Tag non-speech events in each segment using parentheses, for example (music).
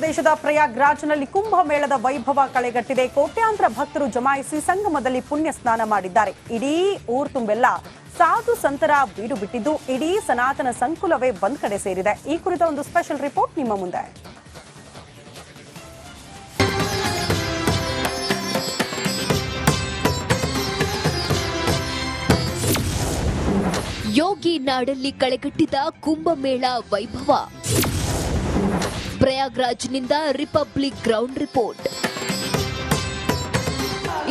ಪ್ರದೇಶದ ಪ್ರಯಾಗ್ರಾಜ್ನಲ್ಲಿ ಕುಂಭಮೇಳದ ವೈಭವ ಕಳೆಗಟ್ಟಿದೆ. ಕೋಟ್ಯಾಂತರ ಭಕ್ತರು ಜಮಾಯಿಸಿ ಸಂಗಮದಲ್ಲಿ ಪುಣ್ಯ ಸ್ನಾನ ಮಾಡಿದ್ದಾರೆ. ಇಡೀ ಊರ್ ತುಂಬೆಲ್ಲ ಸಾಧು ಸಂತರ ಬೀಡು ಬಿಟ್ಟಿದ್ದು, ಇಡೀ ಸನಾತನ ಸಂಕುಲವೇ ಬಂದ್ ಕಡೆ ಸೇರಿದೆ. ಈ ಕುರಿತ ಒಂದು ಸ್ಪೆಷಲ್ ರಿಪೋರ್ಟ್ ನಿಮ್ಮ ಮುಂದೆ. ಯೋಗಿ ನಾಡಲ್ಲಿ ಕಳೆಗಟ್ಟಿದ ಕುಂಭಮೇಳ ವೈಭವ. ಪ್ರಯಾಗ್ರಾಜ್ನಿಂದ ರಿಪಬ್ಲಿಕ್ ಗ್ರೌಂಡ್ ರಿಪೋರ್ಟ್.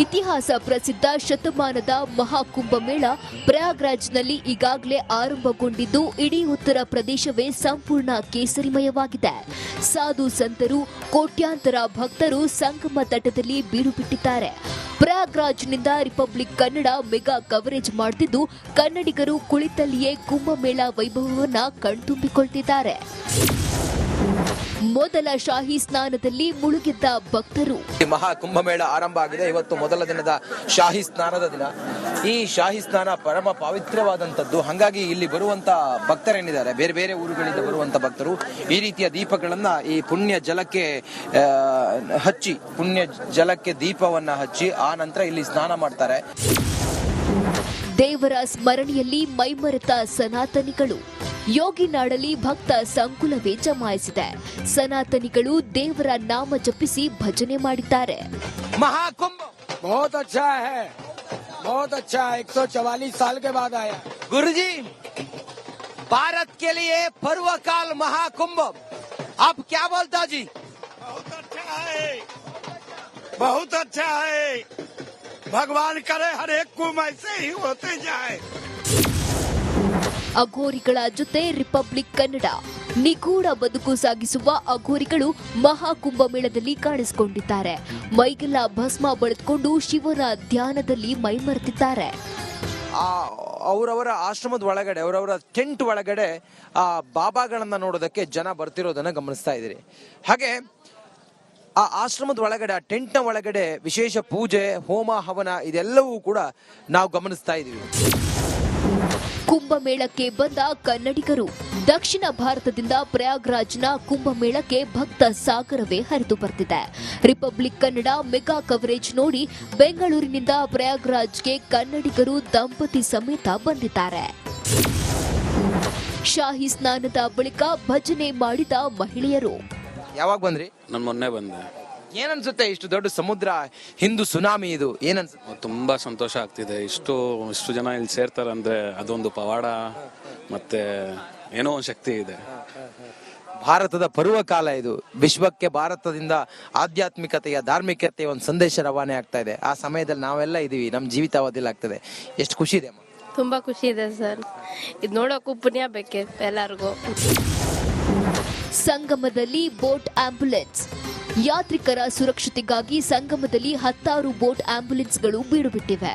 ಇತಿಹಾಸ ಪ್ರಸಿದ್ಧ ಶತಮಾನದ ಮಹಾಕುಂಭಮೇಳ ಪ್ರಯಾಗ್ರಾಜ್ನಲ್ಲಿ ಈಗಾಗಲೇ ಆರಂಭಗೊಂಡಿದ್ದು, ಇಡೀ ಉತ್ತರ ಪ್ರದೇಶವೇ ಸಂಪೂರ್ಣ ಕೇಸರಿಮಯವಾಗಿದೆ. ಸಾಧು ಸಂತರು, ಕೋಟ್ಯಾಂತರ ಭಕ್ತರು ಸಂಗಮ ತಟದಲ್ಲಿ ಬೀಡು ಬಿಟ್ಟಿದ್ದಾರೆ. ಪ್ರಯಾಗ್ರಾಜ್ನಿಂದ ರಿಪಬ್ಲಿಕ್ ಕನ್ನಡ ಮೆಗಾ ಕವರೇಜ್ ಮಾಡುತ್ತಿದ್ದು ಕನ್ನಡಿಗರು ಕುಳಿತಲ್ಲಿಯೇ ಕುಂಭಮೇಳ ವೈಭವವನ್ನು ಕಣ್ತುಂಬಿಕೊಳ್ತಿದ್ದಾರೆ. ಮೊದಲ ಶಾಹಿ ಸ್ನಾನದಲ್ಲಿ ಮುಳುಗಿದ್ದ ಭಕ್ತರು. ಮಹಾ ಕುಂಭಮೇಳ ಆರಂಭ ಆಗಿದೆ. ಇವತ್ತು ಮೊದಲ ದಿನದ ಶಾಹಿ ಸ್ನಾನದ ದಿನ. ಈ ಶಾಹಿ ಸ್ನಾನ ಪರಮ ಪವಿತ್ರವಾದಂತದ್ದು ಹಾಗಾಗಿ ಇಲ್ಲಿ ಬರುವಂತ ಭಕ್ತರೇನಿದ್ದಾರೆ. ಬೇರೆ ಬೇರೆ ಊರುಗಳಿಂದ ಬರುವಂತ ಭಕ್ತರು ಈ ರೀತಿಯ ದೀಪಗಳನ್ನ ಈ ಪುಣ್ಯ ಜಲಕ್ಕೆ ಹಚ್ಚಿ, ಪುಣ್ಯ ಜಲಕ್ಕೆ ದೀಪವನ್ನ ಹಚ್ಚಿ ಆ ನಂತರ ಇಲ್ಲಿ ಸ್ನಾನ ಮಾಡ್ತಾರೆ. ದೇವರ ಸ್ಮರಣೆಯಲ್ಲಿ ಮೈಮರೆತ ಸನಾತನಿಗಳು ಯೋಗಿ ನಾಡಲ್ಲಿ ಭಕ್ತ ಸಂಕುಲವೇ ಜಮಾಯಿಸಿದೆ ಸನಾತನಿಗಳು ದೇವರ ನಾಮ ಜಪಿಸಿ ಭಜನೆ ಮಾಡಿದ್ದಾರೆ ಮಹಾಕುಂಭ बहुत अच्छा है बहुत अच्छा है एक सौ चवालीस साल के बाद आया गुरुजी भारत के लिए पर्व काल महाकुंभ आप क्या बोलता जी बहुत अच्छा है बहुत अच्छा है भगवान करे हर एक कुंभ ऐसे ही होते जाए ಅಘೋರಿಗಳ ಜೊತೆ ರಿಪಬ್ಲಿಕ್ ಕನ್ನಡ ನಿಗೂಢ ಬದುಕು ಸಾಗಿಸುವ ಅಘೋರಿಗಳು ಮಹಾಕುಂಭಮೇಳದಲ್ಲಿ ಕಾಣಿಸಿಕೊಂಡಿದ್ದಾರೆ ಮೈಗೆಲ್ಲ ಭಸ್ಮ ಬಳಿದುಕೊಂಡು ಶಿವನ ಧ್ಯಾನದಲ್ಲಿ ಮೈಮರೆತಿದ್ದಾರೆ ಆ ಅವರವರ ಆಶ್ರಮದ ಒಳಗಡೆ ಅವರವರ ಟೆಂಟ್ ಒಳಗಡೆ ಆ ಬಾಬಾಗಳನ್ನ ನೋಡೋದಕ್ಕೆ ಜನ ಬರ್ತಿರೋದನ್ನ ಗಮನಿಸ್ತಾ ಇದ್ದೀರಿ ಹಾಗೆ ಆ ಆಶ್ರಮದ ಒಳಗಡೆ, ಆ ಟೆಂಟ್ನ ಒಳಗಡೆ ವಿಶೇಷ ಪೂಜೆ, ಹೋಮ, ಹವನ ಇದೆಲ್ಲವೂ ಕೂಡ ನಾವು ಗಮನಿಸ್ತಾ ಇದ್ದೀವಿ. ಕುಂಭಮೇಳಕ್ಕೆ ಬಂದ ಕನ್ನಡಿಗರು ದಕ್ಷಿಣ ಭಾರತದಿಂದ ಪ್ರಯಾಗ್ರಾಜ್ನ ಕುಂಭಮೇಳಕ್ಕೆ ಭಕ್ತ ಸಾಗರವೇ ಹರಿದು ಬರ್ತಿದೆ. ರಿಪಬ್ಲಿಕ್ ಕನ್ನಡ ಮೆಗಾ ಕವರೇಜ್ ನೋಡಿ ಬೆಂಗಳೂರಿನಿಂದ ಪ್ರಯಾಗ್ರಾಜ್ಗೆ ಕನ್ನಡಿಗರು ದಂಪತಿ ಸಮೇತ ಬಂದಿದ್ದಾರೆ. ಶಾಹಿ ಸ್ನಾನದ ಬಳಿಕ ಭಜನೆ ಮಾಡಿದ ಮಹಿಳೆಯರು. ಯಾವಾಗ ಬಂದ್ರಿ? ನಾನು ಮೊನ್ನೆ ಬಂದೆ. ಏನನ್ಸುತ್ತೆ ಇಷ್ಟು ದೊಡ್ಡ ಸಮುದ್ರ ಹಿಂದೂ ಸುನಾಮಿ ಇದು? ಏನನ್ಸುತ್ತೆ? ತುಂಬಾ ಸಂತೋಷ ಆಗ್ತಿದೆ. ಇಷ್ಟು ಇಷ್ಟು ಜನ ಇಲ್ಲಿ ಸೇರ್ತಾರೆ ಅಂದ್ರೆ ಅದೊಂದು ಪವಾಡ ಮತ್ತೆ ಏನೋ ಒಂದು ಶಕ್ತಿ ಇದೆ. ಭಾರತದ ಪರ್ವಕಾಲ ಇದು. ವಿಶ್ವಕ್ಕೆ ಭಾರತದಿಂದ ಆಧ್ಯಾತ್ಮಿಕತೆಯ ಧಾರ್ಮಿಕತೆಯ ಒಂದು ಸಂದೇಶ ರವಾನೆ ಆಗ್ತಾ ಇದೆ. ಆ ಸಮಯದಲ್ಲಿ ನಾವೆಲ್ಲ ಇದೀವಿ. ನಮ್ಮ ಜೀವಿತಾವಧಿಯಲ್ಲಿ ಆಗ್ತದೆ. ಎಷ್ಟು ಖುಷಿ ಇದೆ ಅಮ್ಮ. ತುಂಬ ಖುಷಿ ಇದೆ ಸರ್. ಇದು ನೋಡೋಕು ಪುಣ್ಯ ಬೇಕೆ ಎಲ್ಲರಿಗೂ. ಸಂಗಮದಲ್ಲಿ ಬೋಟ್ ಆಂಬ್ಯುಲೆನ್ಸ್. ಯಾತ್ರಿಕರ ಸುರಕ್ಷತೆಗಾಗಿ ಸಂಗಮದಲ್ಲಿ ಹತ್ತಾರು ಬೋಟ್ ಆಂಬ್ಯುಲೆನ್ಸ್ಗಳು ಬೀಡುಬಿಟ್ಟಿವೆ.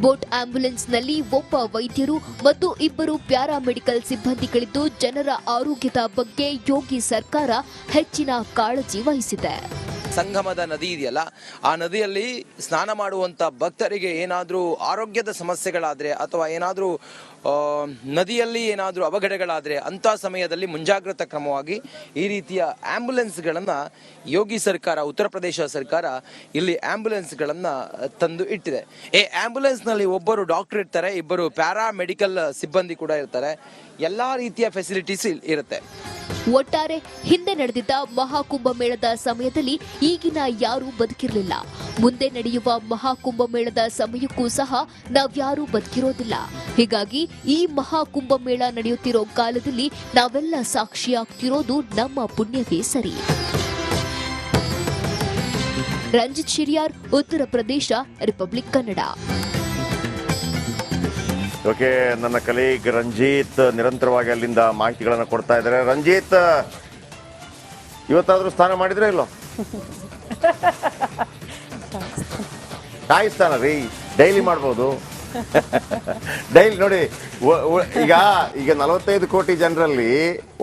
ಬೋಟ್ ಆಂಬ್ಯುಲೆನ್ಸ್ನಲ್ಲಿ ಒಬ್ಬ ವೈದ್ಯರು ಮತ್ತು ಇಬ್ಬರು ಪ್ಯಾರಾಮೆಡಿಕಲ್ ಸಿಬ್ಬಂದಿಗಳಿದ್ದು ಜನರ ಆರೋಗ್ಯದ ಬಗ್ಗೆ ಯೋಗಿ ಸರ್ಕಾರ ಹೆಚ್ಚಿನ ಕಾಳಜಿ ವಹಿಸಿದೆ. ಸಂಗಮದ ನದಿ ಇದೆಯಲ್ಲ, ಆ ನದಿಯಲ್ಲಿ ಸ್ನಾನ ಮಾಡುವಂತ ಭಕ್ತರಿಗೆ ಏನಾದರೂ ಆರೋಗ್ಯದ ಸಮಸ್ಯೆಗಳಾದ್ರೆ ಅಥವಾ ಏನಾದರೂ ನದಿಯಲ್ಲಿ ಏನಾದರೂ ಅವಘಡಗಳಾದ್ರೆ ಅಂತ ಸಮಯದಲ್ಲಿ ಮುಂಜಾಗ್ರತಾ ಕ್ರಮವಾಗಿ ಈ ರೀತಿಯ ಆ್ಯಂಬುಲೆನ್ಸ್ಗಳನ್ನು ಯೋಗಿ ಸರ್ಕಾರ, ಉತ್ತರ ಪ್ರದೇಶ ಸರ್ಕಾರ ಇಲ್ಲಿ ಆ್ಯಂಬುಲೆನ್ಸ್ಗಳನ್ನು ತಂದು ಇಟ್ಟಿದೆ. ಈ ಆ್ಯಂಬುಲೆನ್ಸ್ನಲ್ಲಿ ನಲ್ಲಿ ಒಬ್ಬರು ಡಾಕ್ಟರ್ ಇರ್ತಾರೆ, ಇಬ್ಬರು ಪ್ಯಾರಾ ಮೆಡಿಕಲ್ ಸಿಬ್ಬಂದಿ ಕೂಡ ಇರ್ತಾರೆ. ಎಲ್ಲಾ ರೀತಿಯ ಫೆಸಿಲಿಟೀಸ್ ಇರುತ್ತೆ. ಒಟ್ಟಾರೆ ಹಿಂದೆ ನಡೆದಿದ್ದ ಮಹಾಕುಂಭ ಮೇಳದ ಸಮಯದಲ್ಲಿ ಈಗಿನ ಯಾರೂ ಬದುಕಿರಲಿಲ್ಲ. ಮುಂದೆ ನಡೆಯುವ ಮಹಾಕುಂಭ ಮೇಳದ ಸಮಯಕ್ಕೂ ಸಹ ನಾವ್ಯಾರೂ ಬದುಕಿರೋದಿಲ್ಲ. ಹೀಗಾಗಿ ಈ ಮಹಾಕುಂಭ ಮೇಳ ನಡೆಯುತ್ತಿರೋ ಕಾಲದಲ್ಲಿ ನಾವೆಲ್ಲ ಸಾಕ್ಷಿಯಾಗ್ತಿರೋದು ನಮ್ಮ ಪುಣ್ಯವೇ ಸರಿ. ರಂಜಿತ್ ಶಿರಿಯಾರ್, ಉತ್ತರ ಪ್ರದೇಶ, ರಿಪಬ್ಲಿಕ್ ಕನ್ನಡ. ಓಕೆ, ನನ್ನ ಕಲೀಗ್ ರಂಜಿತ್ ನಿರಂತರವಾಗಿ ಅಲ್ಲಿಂದ ಮಾಹಿತಿಗಳನ್ನು ಕೊಡ್ತಾ ಇದ್ದಾರೆ. ರಂಜಿತ್, ಇವತ್ತಾದ್ರೂ ಸ್ನಾನ ಮಾಡಿದ್ರೆ ಇಲ್ಲೋ? ತಾಯಿ ಸ್ನಾನ ರೀ, ಡೈಲಿ ಮಾಡ್ಬೋದು. ಡೈಲಿ ನೋಡಿ ಈಗ ಈಗ ನಲವತ್ತೈದು ಕೋಟಿ ಜನರಲ್ಲಿ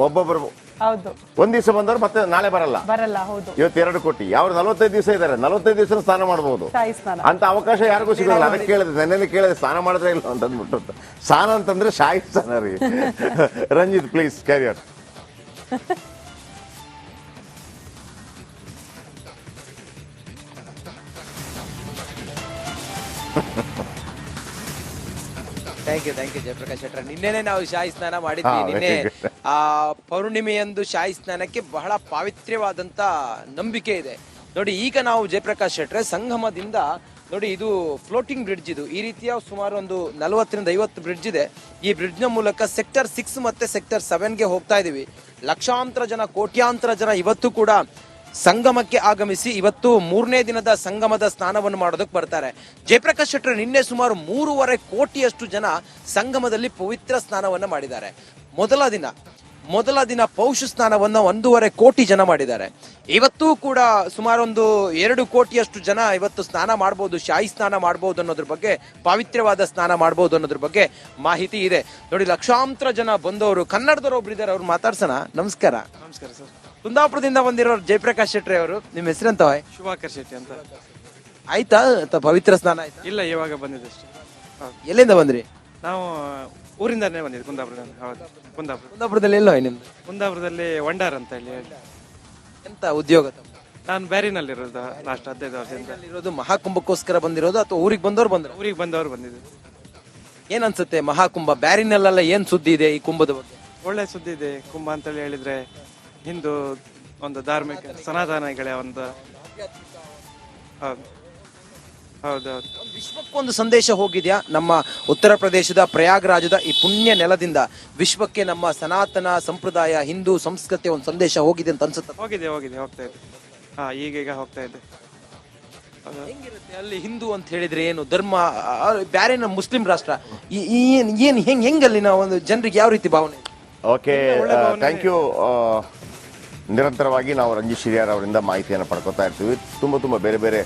ಒಬ್ಬೊಬ್ಬರು ಹೌದು. ಒಂದ್ ದಿವಸ ಬಂದವರು ಮತ್ತೆ ನಾಳೆ ಬರಲ್ಲ. ಬರಲ್ಲ ಹೌದು. ಇವತ್ತು ಎರಡು ಕೋಟಿ. ಅವ್ರು ನಲವತ್ತೈದು ದಿವಸ ಇದ್ದಾರೆ ನಲವತ್ತೈದು ದಿವಸ ಸ್ನಾನ ಮಾಡಬಹುದು ಸ್ನಾನ. ಅಂತ ಅವಕಾಶ ಯಾರಿಗೂ ಸಿಗೋಲ್ಲ. ಅದಕ್ಕೆ ಕೇಳಿದೆ ನೆನ್ನೆ ಕೇಳಿದೆ ಸ್ನಾನ ಮಾಡಿದ್ರೆ ಇಲ್ಲ ಅಂತ ಅಂದ್ಬಿಟ್ಟು. ಸ್ನಾನ ಅಂತಂದ್ರೆ ಶಾಹಿ ಸ್ನಾನ ರೀ. (laughs) Ranjith please carrier (laughs) thank you thank you Jayaprakash ಶೆಟ್ರ ನಿನ್ನೆನೆ ನಾವು ಶಾಹಿ ಸ್ನಾನ ಮಾಡಿದ್ವಿ. ಹಾ, ನಿನ್ನೆ very good. ಆ ಪೌರ್ಣಿಮೆಯಂದು ಶಾಹಿ ಸ್ನಾನಕ್ಕೆ ಬಹಳ ಪಾವಿತ್ರ್ಯವಾದಂತ ನಂಬಿಕೆ ಇದೆ. ನೋಡಿ ಈಗ ನಾವು ಜಯಪ್ರಕಾಶ್ ಶೆಟ್ರೆ ಸಂಗಮದಿಂದ ನೋಡಿ ಇದು ಫ್ಲೋಟಿಂಗ್ ಬ್ರಿಡ್ಜ್ ಇದು. ಈ ರೀತಿಯ ಸುಮಾರು ಒಂದು ನಲವತ್ತರಿಂದ ಐವತ್ತು ಬ್ರಿಡ್ಜ್ ಇದೆ. ಈ ಬ್ರಿಡ್ಜ್ನ ನ ಮೂಲಕ ಸೆಕ್ಟರ್ ಸಿಕ್ಸ್ ಮತ್ತೆ ಸೆಕ್ಟರ್ ಸೆವೆನ್ಗೆ ಹೋಗ್ತಾ ಇದೀವಿ. ಲಕ್ಷಾಂತರ ಜನ ಕೋಟ್ಯಾಂತರ ಜನ ಇವತ್ತು ಕೂಡ ಸಂಗಮಕ್ಕೆ ಆಗಮಿಸಿ ಇವತ್ತು ಮೂರನೇ ದಿನದ ಸಂಗಮದ ಸ್ನಾನವನ್ನು ಮಾಡೋದಕ್ಕೆ ಬರ್ತಾರೆ. ಜಯಪ್ರಕಾಶ್ ಶೆಟ್ಟರು ನಿನ್ನೆ ಸುಮಾರು ಮೂರುವರೆ ಕೋಟಿಯಷ್ಟು ಜನ ಸಂಗಮದಲ್ಲಿ ಪವಿತ್ರ ಸ್ನಾನವನ್ನು ಮಾಡಿದ್ದಾರೆ. ಮೊದಲ ದಿನ ಮೊದಲ ದಿನ ಪೌಷ ಸ್ನಾನವನ್ನು ಒಂದೂವರೆ ಕೋಟಿ ಜನ ಮಾಡಿದ್ದಾರೆ. ಇವತ್ತು ಕೂಡ ಸುಮಾರು ಒಂದು ಎರಡು ಕೋಟಿಯಷ್ಟು ಜನ ಇವತ್ತು ಸ್ನಾನ ಮಾಡಬಹುದು ಶಾಹಿ ಸ್ನಾನ ಮಾಡಬಹುದು ಅನ್ನೋದ್ರ ಬಗ್ಗೆ, ಪಾವಿತ್ರ್ಯವಾದ ಸ್ನಾನ ಮಾಡಬಹುದು ಅನ್ನೋದ್ರ ಬಗ್ಗೆ ಮಾಹಿತಿ ಇದೆ. ನೋಡಿ, ಲಕ್ಷಾಂತರ ಜನ ಬಂದವರು, ಕನ್ನಡದವರು ಒಬ್ರು ಇದ್ದಾರೆ ಅವ್ರು ಮಾತಾಡ್ಸೋಣ. ನಮಸ್ಕಾರ. ನಮಸ್ಕಾರ ಸರ್. ಕುಂದಾಪುರದಿಂದ ಬಂದಿರೋ ಜಯಪ್ರಕಾಶ್ ಶೆಟ್ಟಿ ಅವರು ನಿಮ್ಮ ಹೆಸರೆಂತ ಶುಭಾಕರ್ ಶೆಟ್ಟಿ ಅಂತ. ಆಯ್ತಾ? ಅಥವಾ ಪವಿತ್ರ ಸ್ನಾನ ಆಯ್ತಾ? ಇಲ್ಲ ಇವಾಗ ಬಂದಿದೆ ಅಷ್ಟೇ ಎಲ್ಲಿಂದ ಬಂದ್ರಿ? ನಾವು ಊರಿಂದನೇ ಬಂದಿದ್ದು ಕುಂದಾಪುರದಿಂದ. ಹೌದು ಕುಂದಾಪುರ. ಕುಂದಾಪುರದಲ್ಲಿ ಎಲ್ಲೋ ನಿಮ್ದು ಕುಂದಾಪುರದಲ್ಲಿ ವಂಡಾರ್ ಅಂತ ಹೇಳಿ. ಎಂತ ಉದ್ಯೋಗ? ನಾನು ಬ್ಯಾರಿನಲ್ಲಿರೋದು ಲಾಸ್ಟ್ ಹದಿನೈದು ವರ್ಷದಿಂದ. ಇರೋದು ಮಹಾಕುಂಭಕ್ಕೋಸ್ಕರ ಬಂದಿರೋದು ಅಥವಾ ಊರಿಗೆ ಬಂದವ್ರು ಬಂದ್ರು? ಊರಿಗೆ ಬಂದವರು ಬಂದಿದ್ದು ಏನ್ ಅನ್ಸುತ್ತೆ ಮಹಾಕುಂಭ? ಬ್ಯಾರಿನಲ್ಲೆಲ್ಲ ಏನ್ ಸುದ್ದಿ ಇದೆ ಈ ಕುಂಭದ ಬಗ್ಗೆ? ಒಳ್ಳೆ ಸುದ್ದಿ ಇದೆ ಕುಂಭ ಅಂತೇಳಿ ಹೇಳಿದ್ರೆ ಹಿಂದೂ ಒಂದು ಧಾರ್ಮಿಕ ಸನಾತನಗಳ ಒಂದು ಹೌದು. ಹೌದೌದು. ವಿಶ್ವಕ್ಕೊಂದು ಸಂದೇಶ ಹೋಗಿದೆಯಾ? ನಮ್ಮ ಉತ್ತರ ಪ್ರದೇಶದ ಪ್ರಯಾಗರಾಜದ ಈ ಪುಣ್ಯ ನೆಲದಿಂದ ವಿಶ್ವಕ್ಕೆ ನಮ್ಮ ಸನಾತನ ಸಂಪ್ರದಾಯ ಹಿಂದೂ ಸಂಸ್ಕೃತಿ ಒಂದು ಸಂದೇಶ ಹೋಗಿದೆ ಅಂತ ಅನ್ಸುತ್ತೆ. ಹೋಗಿದೆ ಹೋಗಿದೆ ಹೋಗ್ತಾ ಇದೆ. ಹಾ ಈಗೀಗ ಹೋಗ್ತಾ ಇದೆ. ಹೌದು. ಹೆಂಗಿರುತ್ತೆ ಅಲ್ಲಿ ಹಿಂದೂ ಅಂತ ಹೇಳಿದ್ರೆ ಏನು? ಧರ್ಮ ಬೇರೆ ಬ್ಯಾರೆ ನಮ್ಮ ಮುಸ್ಲಿಂ ರಾಷ್ಟ್ರ ಈ- ಈ ಏನ್ ಏನ್ ಹೆಂಗ್ ಹೆಂಗಲ್ಲಿ ನಾವು ಒಂದು ಜನರಿಗೆ ಯಾವ ರೀತಿ ಭಾವನೆ? ಓಕೆ ಥ್ಯಾಂಕ್ ಯು ನಿರಂತರವಾಗಿ ನಾವು ರಂಜಿತ್ ಶಿರಿಯಾರ್ ಅವರಿಂದ ಮಾಹಿತಿಯನ್ನು ಪಡ್ಕೊತಾ ಇರ್ತೀವಿ. ತುಂಬ ತುಂಬ ಬೇರೆ ಬೇರೆ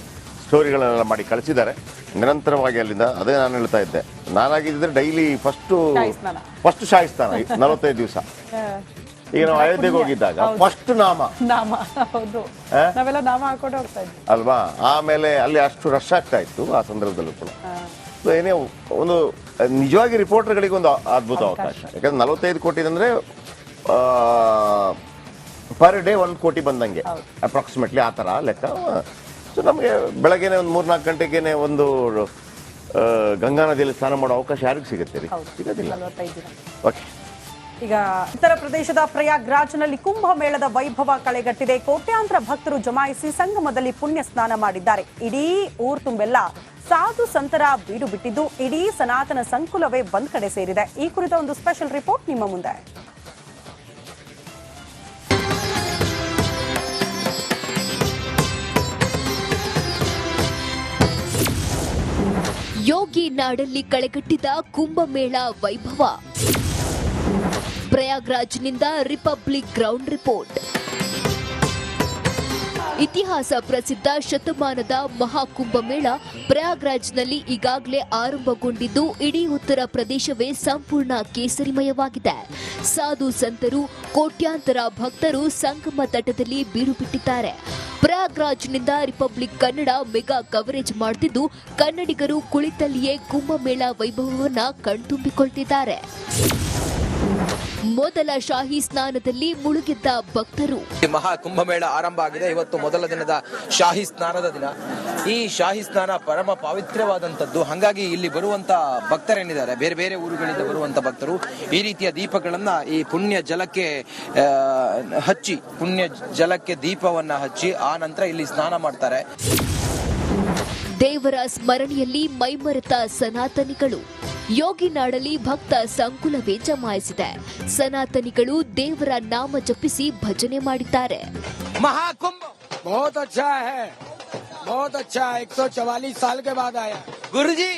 ಸ್ಟೋರಿಗಳನ್ನೆಲ್ಲ ಮಾಡಿ ಕಳಿಸಿದ್ದಾರೆ. ನಿರಂತರವಾಗಿ ಅಲ್ಲಿಂದ ಅದೇ ನಾನು ಹೇಳ್ತಾ ಇದ್ದೆ. ನಾನಾಗಿದ್ದರೆ ಡೈಲಿ ಫಸ್ಟು ಫಸ್ಟ್ ಶಾಯಿಸ್ತಾನ ನಲವತ್ತೈದು ದಿವಸ. ಈಗ ನಾವು ಅಯೋಧ್ಯೆಗೆ ಹೋಗಿದ್ದಾಗ ಫಸ್ಟ್ ನಾಮ. ನಾಮ ಅಲ್ವಾ? ಆಮೇಲೆ ಅಲ್ಲಿ ಅಷ್ಟು ರಶ್ ಆಗ್ತಾ ಇತ್ತು ಆ ಸಂದರ್ಭದಲ್ಲೂ ಕೂಡ. ಏನೇ ಒಂದು ನಿಜವಾಗಿ ರಿಪೋರ್ಟರ್ಗಳಿಗೆ ಒಂದು ಅದ್ಭುತ ಅವಕಾಶ. ಯಾಕಂದ್ರೆ ನಲವತ್ತೈದು ಕೋಟಿ ಅಂದ್ರೆ ಪರ್ ಡೇ ಒಂದು ಕೋಟಿ ಬಂದಂಗೆ. ಅಪ್ರಾಕ್ಸಿಮೇಟ್ಲಿ ಆ ಥರ ಲೆಕ್ಕ. ಸೊ ನಮಗೆ ಬೆಳಗ್ಗೆನೆ ಒಂದು ಮೂರ್ನಾಲ್ಕು ಗಂಟೆಗೇನೆ ಒಂದು ಗಂಗಾ ನದಿಯಲ್ಲಿ ಸ್ನಾನ ಮಾಡೋ ಅವಕಾಶ ಯಾರಿಗೂ ಸಿಗುತ್ತೆ ರೀ? ಸಿಗೋದಿಲ್ಲ. ಓಕೆ ಈಗ ಉತ್ತರ ಪ್ರದೇಶದ ಪ್ರಯಾಗ್ರಾಜ್ನಲ್ಲಿ ಕುಂಭಮೇಳದ ವೈಭವ ಕಳೆಗಟ್ಟಿದೆ. ಕೋಟ್ಯಾಂತರ ಭಕ್ತರು ಜಮಾಯಿಸಿ ಸಂಗಮದಲ್ಲಿ ಪುಣ್ಯ ಸ್ನಾನ ಮಾಡಿದ್ದಾರೆ. ಇಡೀ ಊರ್ ತುಂಬೆಲ್ಲ ಸಾಧು ಸಂತರ ಬೀಡು ಬಿಟ್ಟಿದ್ದು ಇಡೀ ಸನಾತನ ಸಂಕುಲವೇ ಬಂದ್ ಕಡೆ ಸೇರಿದೆ. ಈ ಕುರಿತ ಒಂದು ಸ್ಪೆಷಲ್ ರಿಪೋರ್ಟ್ ನಿಮ್ಮ ಮುಂದೆ. ಯೋಗಿ ನಾಡಲ್ಲಿ ಕಳೆಗಟ್ಟಿದ ಕುಂಭಮೇಳ ವೈಭವ. ಪ್ರಯಾಗ್ರಾಜ್ನಿಂದ ರಿಪಬ್ಲಿಕ್ ಗ್ರೌಂಡ್ ರಿಪೋರ್ಟ್. ಇತಿಹಾಸ ಪ್ರಸಿದ್ಧ ಶತಮಾನದ ಮಹಾಕುಂಭಮೇಳ ಪ್ರಯಾಗ್ರಾಜ್ನಲ್ಲಿ ಈಗಾಗಲೇ ಆರಂಭಗೊಂಡಿದ್ದು, ಇಡೀ ಉತ್ತರ ಪ್ರದೇಶವೇ ಸಂಪೂರ್ಣ ಕೇಸರಿಮಯವಾಗಿದೆ. ಸಾಧು ಸಂತರು, ಕೋಟ್ಯಾಂತರ ಭಕ್ತರು ಸಂಗಮ ತಟದಲ್ಲಿ ಬೀಡು ಬಿಟ್ಟಿದ್ದಾರೆ ಪ್ರಯಾಗ್ರಾಜ್ನಿಂದ ರಿಪಬ್ಲಿಕ್ ಕನ್ನಡ ಮೆಗಾ ಕವರೇಜ್ ಮಾಡುತ್ತಿದ್ದು ಕನ್ನಡಿಗರು ಕುಳಿತಲ್ಲಿಯೇ ಕುಂಭಮೇಳ ವೈಭವವನ್ನ ಕಣ್ತುಂಬಿಕೊಳ್ತಿದ್ದಾರೆ. ಮೊದಲ ಶಾಹಿ ಸ್ನಾನದಲ್ಲಿ ಮುಳುಗಿದ್ದ ಭಕ್ತರು. ಮಹಾ ಕುಂಭಮೇಳ ಆರಂಭ ಆಗಿದೆ. ಇವತ್ತು ಮೊದಲ ದಿನದ ಶಾಹಿ ಸ್ನಾನದ ದಿನ. ಈ ಶಾಹಿ ಸ್ನಾನ ಪರಮ ಪಾವಿತ್ರ್ಯವಾದಂಥದ್ದು. ಹಾಗಾಗಿ ಇಲ್ಲಿ ಬರುವಂತ ಭಕ್ತರೇನಿದ್ದಾರೆ? ಬೇರೆ ಬೇರೆ ಊರುಗಳಿಂದ ಬರುವಂತ ಭಕ್ತರು ಈ ರೀತಿಯ ದೀಪಗಳನ್ನ ಈ ಪುಣ್ಯ ಜಲಕ್ಕೆ ಹಚ್ಚಿ ಪುಣ್ಯ ಜಲಕ್ಕೆ ದೀಪವನ್ನ ಹಚ್ಚಿ ಆ ನಂತರ ಇಲ್ಲಿ ಸ್ನಾನ ಮಾಡ್ತಾರೆ. ದೇವರ ಸ್ಮರಣೆಯಲ್ಲಿ ಮೈಮರೆತ ಸನಾತನಿಗಳು. ಯೋಗಿನಾಡಲ್ಲಿ ಭಕ್ತ ಸಂಕುಲವೇ ಜಮಾಯಿಸಿದೆ ಸನಾತನಿಗಳು ದೇವರ ನಾಮ ಜಪಿಸಿ ಭಜನೆ ಮಾಡಿದ್ದಾರೆ ಮಹಾಕುಂಭ बहुत अच्छा है बहुत अच्छा है एक सौ चवालीस साल के बाद आया ಗುರುಜಿ